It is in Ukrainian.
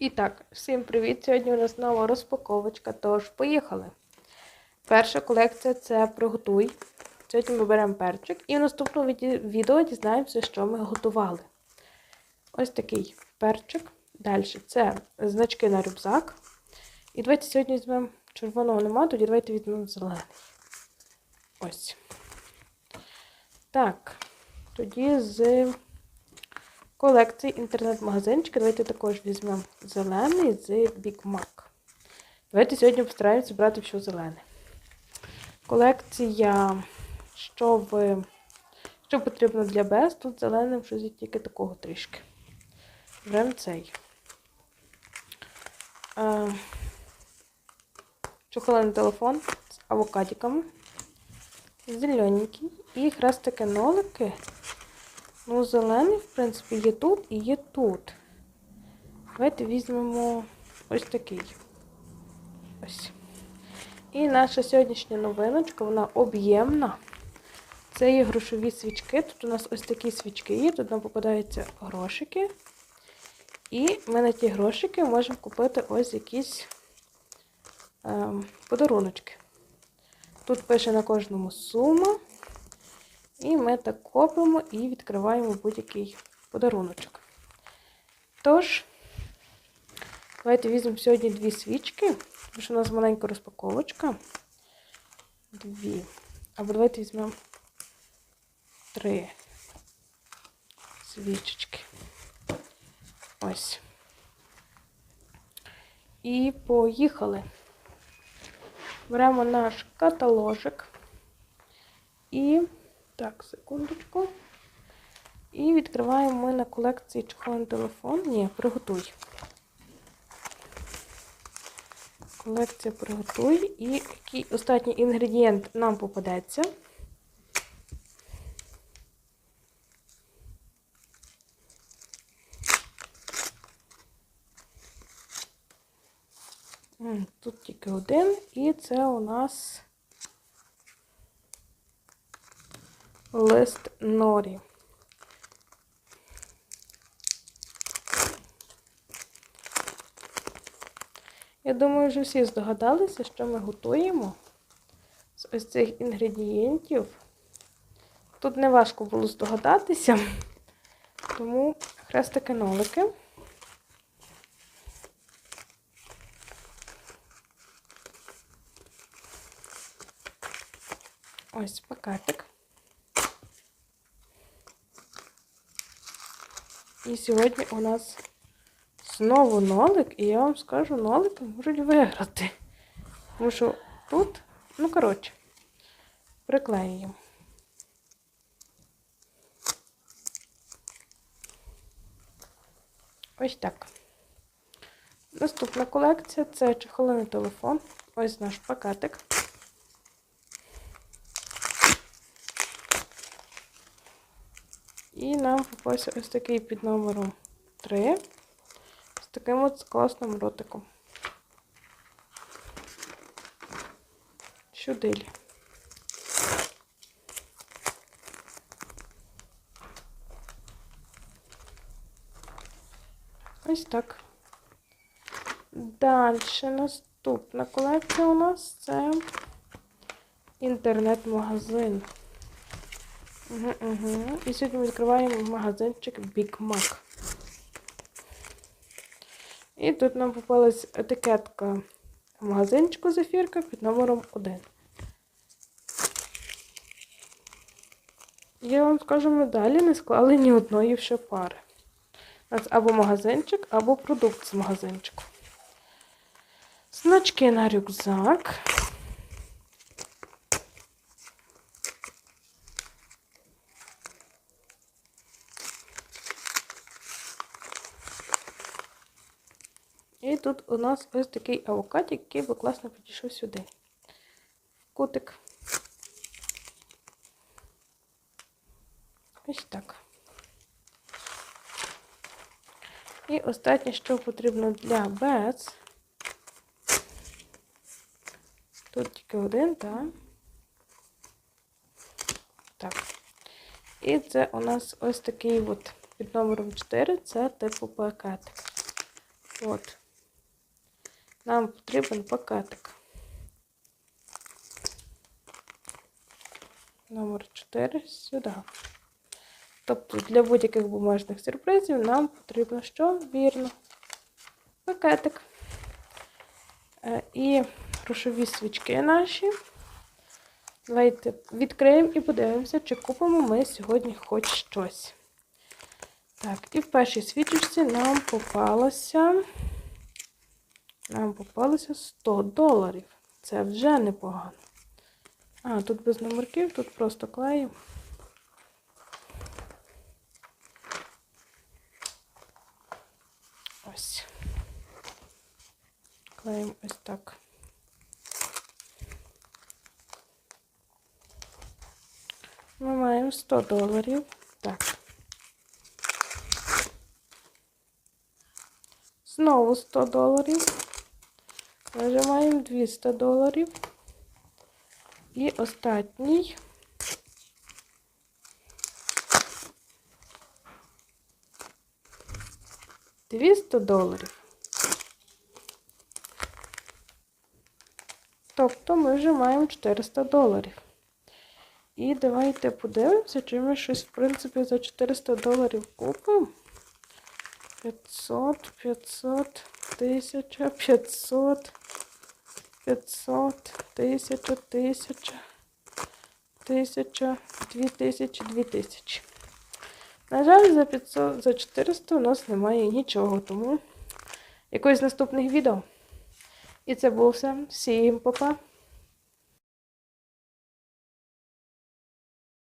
І так, всім привіт! Сьогодні у нас нова розпаковочка, тож поїхали. Перша колекція це приготуй. Сьогодні ми беремо перчик і в наступному відео дізнаємося, що ми готували. Ось такий перчик. Далі це значки на рюкзак. І давайте сьогодні візьмемо червоного нема, тоді давайте візьмемо зелений. Ось. Так, тоді з колекції інтернет-магазинчика. Давайте також візьмемо зелений з Big Mac. Давайте сьогодні постараємося брати все зелене. Колекція, що в, що потрібно для без, тут зеленим щось є тільки такого трішки. Беремо цей. Е, чохолений телефон з авокадиками. Зелененький. І хрестики нолики. Ну, зелений, в принципі, є тут і є тут. Давайте візьмемо ось такий. Ось. І наша сьогоднішня новиночка, вона об'ємна. Це є грошові свічки. Тут у нас ось такі свічки є, тут нам попадаються грошики. І ми на ті грошики можемо купити ось якісь ем, подаруночки. Тут пише на кожному сума. І ми так копимо і відкриваємо будь-який подаруночок. Тож, давайте візьмемо сьогодні дві свічки, тому що у нас маленька розпаковочка. Дві. Або давайте візьмемо три свічечки. Ось. І поїхали. Беремо наш каталожик і так, секундочку. І відкриваємо ми на колекції чохольний телефон. Ні, приготуй. Колекція приготуй. І який останній інгредієнт нам попадеться. Тут тільки один, і це у нас лист норі. Я думаю, вже всі здогадалися, що ми готуємо з ось цих інгредієнтів. Тут не важко було здогадатися, тому хрестики нолики. Ось пакетик. І сьогодні у нас знову нолик, і я вам скажу, нолики можуть виграти. Тому що тут, ну, коротше, приклеюємо. Ось так. Наступна колекція це чехолений телефон. Ось наш пакетик. І нам попався ось такий під номером 3 з таким от класним ротиком. Сюди. Ось так. Далі наступна колекція у нас це інтернет-магазин. Угу, угу. І сьогодні ми відкриваємо магазинчик Big Mac. І тут нам попалась етикетка магазинчику зефірка під номером 1. Я вам скажу, ми далі не склали ні одної ще пари. У нас або магазинчик, або продукт з магазинчику. Значки на рюкзак. Тут у нас ось такий авокадик, який би класно підійшов сюди. Кутик. Ось так. І останнє, що потрібно для без. Тут тільки один, так. Так. І це у нас ось такий от під номером 4, це типу пакетик. От. Нам потрібен пакетик. Номер 4 сюди. Тобто для будь-яких бумажних сюрпризів нам потрібно що? Вірно. Пакетик. Е, І грошові свічки наші. Давайте відкриємо і подивимося, чи купимо ми сьогодні хоч щось. Так, і в першій свічечці нам попалося. Нам попалося 100 доларів. Це вже непогано. А, тут без номерків, тут просто клею. Ось. Клеїмо ось так. Ми маємо 100 доларів. Так. Знову 100 доларів. Ми вже маємо 200 доларів. І останній. Двісті доларів. Тобто ми вже маємо 400 доларів. І давайте подивимося, чи ми щось, в принципі, за 400 доларів купимо. 500, 500, 1000, 500, 500, 1000, 1000, 1000, 2000, 2000. На жаль, за 500, за 400 у нас немає нічого, тому якось наступних відео. І це було все. Всім па-па!